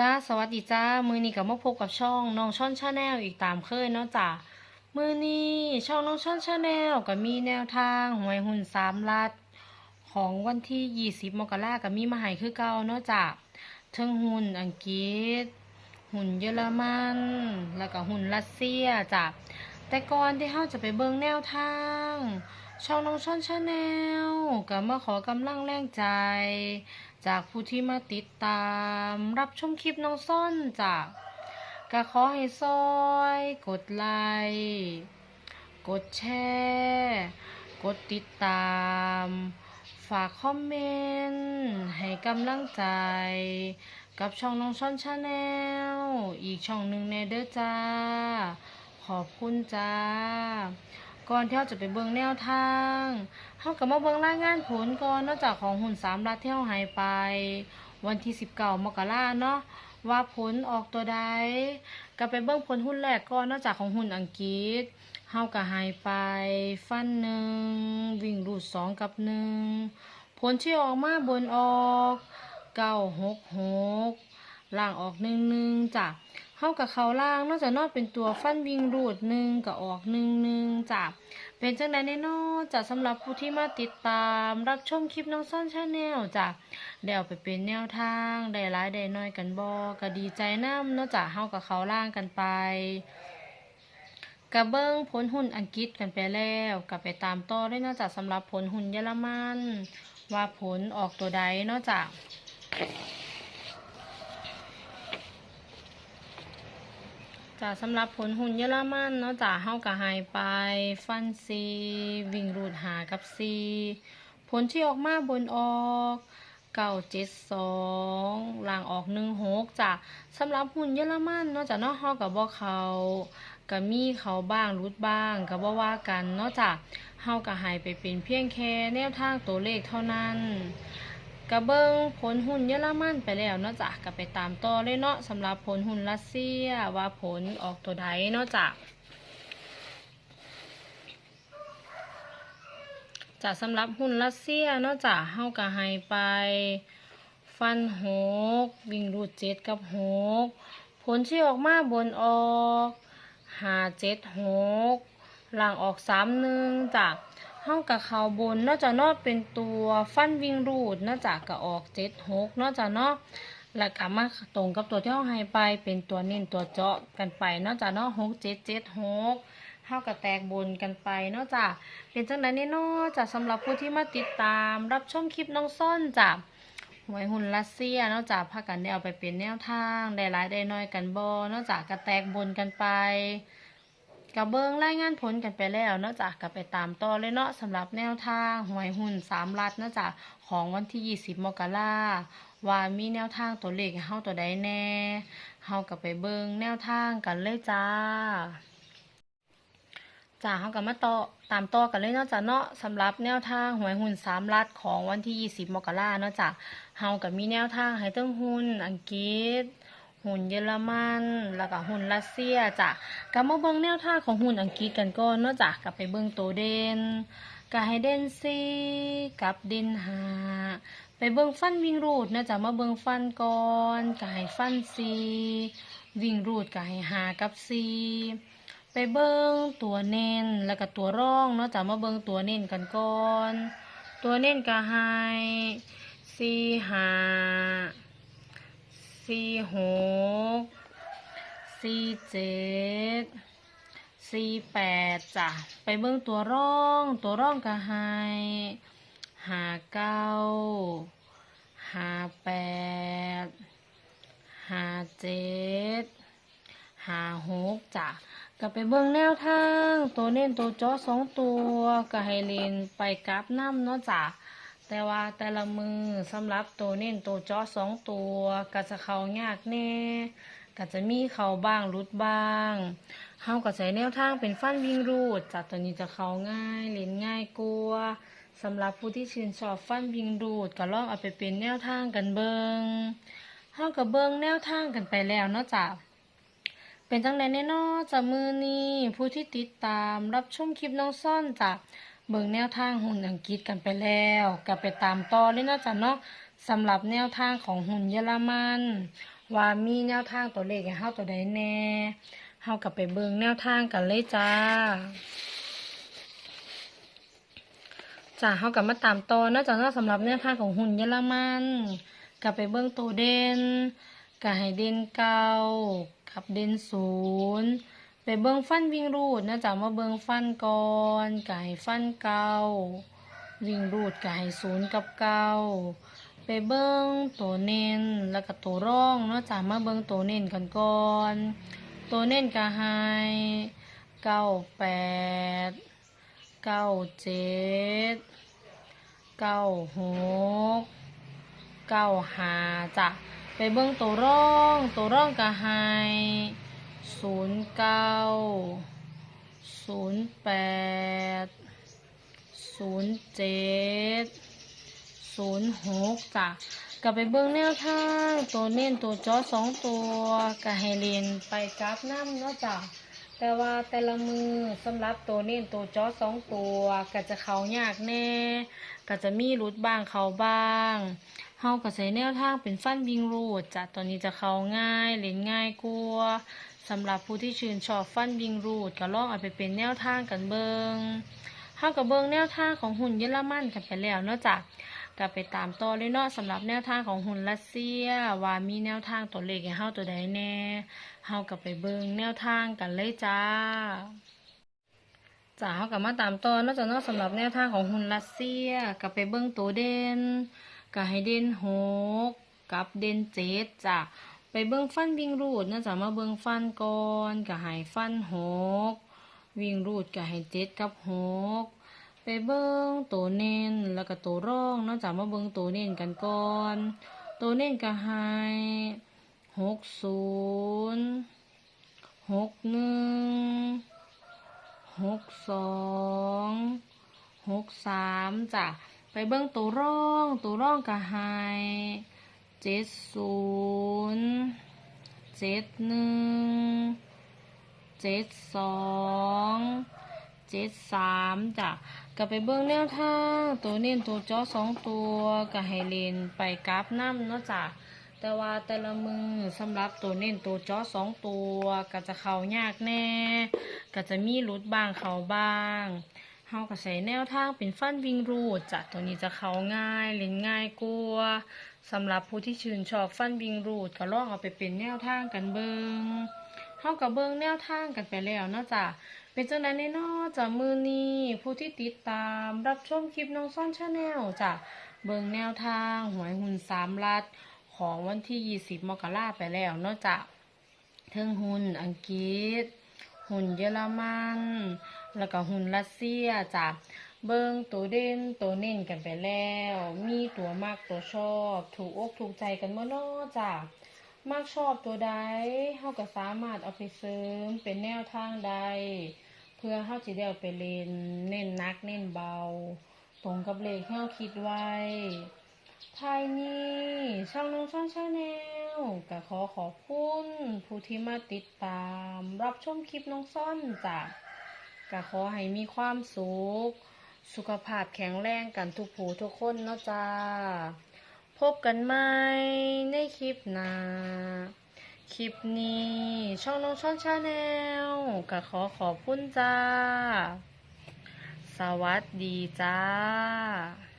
จ้าสวัสดีจ้า มือนี้กับมาพบกับช่องน้องช่อนชาแนลอีกตามเคยเนาะจ้ามือนี้ช่องน้องช่อนชาแนลก็มีแนวทางหวยหุ่นสามลัด ของวันที่20มกราก็มีมาให้คือเก่าเนาะจ้าเทิงหุ่นอังกฤษ หุ่นเยอรมัน แล้วก็หุ่นรัสเซียจ้ะแต่ก่อนที่เฮาจะไปเบิ่งแนวทางช่องน้องช่อนชาแนลก็มาขอกำลังแรงใจ จากผู้ที่มาติดตามรับชมคลิปน้องซ่อนจ้ะก็ขอให้ซอย กดไลค์กดแชร์กดติดตาม ฝากคอมเมนต์ให้กำลังใจ กับช่องน้องช่อนชาแนลอีกช่องหนึ่งในเด้อจ้า ขอบคุณจ้า ก่อนที่เราจะไปเบิ่งแนวทางเฮาก็มาเบิ่งรายงานผลก่อนนอกจากของหุ่นสามรัฐที่เฮาหายไป วันที่19มกราเนาะว่าผลออกตัวใดก็ไปเบิ่งผลหุ้นแรกก่อนนอกจากของหุ่นอังกฤษเฮาก็หายไป ฟันหนึ่งวิ่งรูดสองกับหนึ่งผลที่ออกมาบนออกเก้าหกหกล่างออกหนึ่งหนึ่งจ้ะ เข้ากับเขาล่างนอกจากนอกเป็นตัวฟันวิ่งรูดหนึ่งกับออกหนึ่งหนึ่งจ้ะเป็นจังใดแน่นอนจ้ะสำหรับผู้ที่มาติดตามรับชมคลิปน้องซ่อนชาแนลจ้ะเดี๋ยวไปเป็นแนวทางได้ร้ายได้น้อยกันบอก็ดีใจน้ำนอกจากเข้ากับเขาล่างกันไปกระเบิ้องผลหุ่นอังกฤษกันไปแล้วกลับไปตามต่อด้วยนอกจากสำหรับผลหุ่นเยอรมันว่าผลออกตัวใดนอกจาก จ้าสำหรับผลหุ่นเยอรมันเนาะจ้าเฮาก็ให้ไป ฟันซีวิ่งรูดหากับซีผลที่ออกมาบนออกเก้าเจ็ดสองล่างออกหนึ่งหกจ้าสำหรับหุ่นเยอรมันเนาะจ้าเนาะเฮากับบ่เขาก็มีเขาบ้างรุดบ้างก็บ่ว่ากันเนาะจ้าเฮาก็ให้ไปเป็นเพียงแค่แนวทางตัวเลขเท่านั้น กระเบิงผลหุ่นเยอรมันไปแล้วเนาะจ้ะก็ไปตามต่อเลยเนาะสำหรับผลหุ่นรัสเซียว่าผลออกตัวใดเนาะจ้ะจ้ะสำหรับหุ่นรัสเซียเนาะจ้ะเฮาก็ให้ไป ฟันหกวิ่งรูดเจ็ดกับหกผลที่ออกมาบนออกหาเจ็ดหกหล่างออกสามหนึ่งจ้ะ เฮากับเขาบนนอกจากนอกเป็นตัวฟันวิ่งรูดนอกจากก็ออกเจ็ดหกนอกจากนาะแล้วก็มาตรงกับตัวที่เฮาให้ไปเป็นตัวเน้นตัวเจาะกันไปนอกจากนาะหกเจ็ดเจ็ดหกเฮากับแตกบนกันไปนอกจากเป็นจังไดแน่นอกจากสำหรับผู้ที่มาติดตามรับชมคลิปน้องซ่อนจ้ะหวยหุ่นรัสเซียนอกจากพากันได้เอาไปเป็นแนวทางได้หลายได้น้อยกันบ่เนอกจากก็แตกบนกันไป กับเบิงรายงานผลกันไปแล้วเนาะจ้ะกับไปตามต่อเลยเนาะสำหรับแนวทางหวยหุ้นสามรัฐเนาะจ้ะของวันที่ 20 มกราว่ามีแนวทางตัวเลขให้เฮาตัวใดแน่เฮากับไปเบิงแนวทางกันเลยจ้าจ้าเฮากับมาต่อตามต่อกันเลยเนาะจ้ะเนาะสำหรับแนวทางหวยหุ้นสามรัฐของวันที่ 20 มกราเนาะจ้ะเฮากับมีแนวทางให้ตั้งหุ้นอังกฤษ หุ่นเยอรมันแล้วก็หุ่นรัสเซียจ้ะก็มาเบิ่งแนวทางของหุ่นอังกฤษกันก่อนเนาะจ้ะก็ไปเบิ่งตัวเดนก็ให้เดนซีกับเดนหาไปเบิ่งฟันวิ่งรูดเนาะจ้ะมาเบิ่งฟันก่อนก็ให้ฟันซีวิ่งรูดก็ให้หากับซีไปเบิ่งตัวเน้นแล้วก็ตัวร่องเนาะจ้ะมาเบิ่งตัวเน้นกันก่อน ตัวเน้นก็ให้ซีหา สี่หกสี่เจ็ดสี่แปดจ้ะ ไปเบิ่งตัวร่อง ตัวร่องก็ให้หาเก้าหาแปดหาเจ็ดหาหกจ้ะก็ไปเบิ่งแนวทาง ตัวเน้นตัวเจอสองตัวก็ให้เลนไปกราฟน้ำเนาะจ้ะ แต่ว่าแต่ละมือสำหรับตัวเน้นตัวจาะสองตัวก็จะเข้ายากแน่ก็จะมีเข้าบ้างรุดบ้างเฮาก็ใช้แนวทางเป็นฟันวิ่งรูดจากตัวนี้จะเข้าง่ายเล่นง่ายกลัวสำหรับผู้ที่ชื่นชอบฟันวิ่งรูดก็ลองเอาไปเป็นแนวทางกันเบิงเฮาก็เบิงแนวทางกันไปแล้วเนาะจ้ะเป็นจังไดแน่นอนจากมือนี้ผู้ที่ติดตามรับชมคลิปน้องซ่อนจาก เบิ่งแนวทางหุ่นอังกฤษกันไปแล้วก็ไปตามต่อเลยนะจ้ะเนาะสำหรับแนวทางของหุ่นเยอรมัน ว่ามีแนวทางตัวเลขให้เฮาตัวใดแน่เฮาก็ไปเบิ่งแนวทางกันเลยจ้าจ้าเฮาก็มาตามต่อเนอกจากนั้นสำหรับแนวทางของหุ่นเยอรมันก็ไปเบิ่งตัวเด่นก็ให้เด่นเก้ากับเด่นศูนย์ เบิ่งฟันวิ่งรูดนะจ๊ะมาเบิ่งฟันก่อนก็ให้ฟันเก้าวิ่งรูดก็ให้ศูนย์กับเก้าไปเบิ่งตัวเน้นแล้วก็ตัวร่องเนาะจ๊ะมาเบิ่งตัวเน้นกันก่อนตัวเน้นก็ให้เก้าแปดเก้าเจ็ดเก้าหกเก้าหาจ้ะไปเบิ่งตัวร่องตัวร่องก็ให้ ศูนย์เก้าศูนย์แปดศูนย์เจ็ดศูนย์หกจ้ะก็ไปเบิ่งแนวทางตัวเน้นตัวจอสองตัวก็ให้เรียนไปกราฟน้ำเนาะจ้ะแต่ว่าแต่ละมือสำหรับตัวเน้นตัวจอสองตัวก็จะเขายากแน่ก็จะมีรุดบ้างเขาบ้างเฮาก็ใช้แนวทางเป็นฟันวิงรูดจ้ะตัวนี้จะเขาง่ายเล่นง่ายกลัว สำหรับผู้ที่ชื่นชอบฟันวิงรูดก็ลองเอาไปเป็นแนวทางกันเบิงเฮาก็เบิงแนวทางของหุ่นเยอรมันกันไปแล้วเนาะจ้ะก็ไปตามต่อเลยเนาะสำหรับแนวทางของหุ่นรัสเซีย ว่ามีแนวทางตัวเลขให้เฮาตัวใดแน่เฮากับไปเบิงแนวทางกันเลยจ้าจ้าเฮากับมาตามต่อนอกจากนอกสำหรับแนวทางของหุ่นรัสเซียกับไปเบิงตัวเด่นก็ให้เด่นหกกับเด่นเจ็ดจ้ะ ไปเบิ่งฟันวิ่งรูดนะจ้ะมาเบิ่งฟันก่อนก็ให้ฟันหกวิ่งรูดก็ให้เจ็ดกับหกไปเบิ่งตัวเน้นแล้วก็ตัวร่องนะจ้ะมาเบิ่งตัวเน้นกันก่อนตัวเน้นก็ให้หกศูนย์หกหนึ่งหกสองหกสามจ้ะไปเบิ้งตัวร่องตัวร่องกะไฮ เจ็ดศูนย์เจ็ดหนึ่งเจ็ดสองเจ็ดสามจ้ะก็ไปเบิ้งแนวทางตัวเน้นตัวจ้อสองตัวก็ให้เลนไปกราฟน้ำเนาะจ้ะแต่ว่าแต่ละมือสำหรับตัวเน้นตัวจ้อสองตัวก็จะเข้ายากแน่ ก็จะมีรุดบ้างเขาบ้างเฮาก็ใช้แนวทางเป็นฟันวิงรูดจ้ะตัวนี้จะเข้าง่ายเล่นง่ายกลัว สำหรับผู้ที่ชื่นชอบฟันวิงรูดก็ลองเอาไปเป็นแนวทางกันเบิงเฮาก็เบิงแนวทางกันไปแล้วเนาะจ้ะเป็นจังได๋แน่นาะจ้ะมือนี้ผู้ที่ติดตามรับชมคลิปน้องซ่อนชาแนลจ้ะเบิงแนวทางหวยหุ่นสามลัดของวันที่ 20 มกราไปแล้วเนอกจากเทิงหุ่นอังกฤษ หุ่นเยอรมัน แล้วก็หุ่นรัสเซียจ้ะ เบิงตัวเด่นตัวเน้นกันไปแล้ว มีตัวมากตัวชอบ ถูกอกถูกใจกันเมื่อนาะจ้ะมากชอบตัวใดเฮาก็สามารถเอาไปเสริมเป็นแนวทางใด เพื่อเฮาสิได้เอาไปเล่นเน้นนักเน้นเบา ตรงกับเลขที่เฮาคิดไว้ทายนี้ช่องน้องช่องชาแนลก็ขอขอบคุณผู้ที่มาติดตาม รับชมคลิปน้องซ่อนจ้ะก็ขอให้มีความสุข สุขภาพแข็งแรงกันทุกผู้ทุกคนเนาะจ้า พบกันใหม่ในคลิปหน้าคลิปนี้ช่องน้องช่องชาแนลก็ขอขอบคุณจ้า สวัสดีจ้า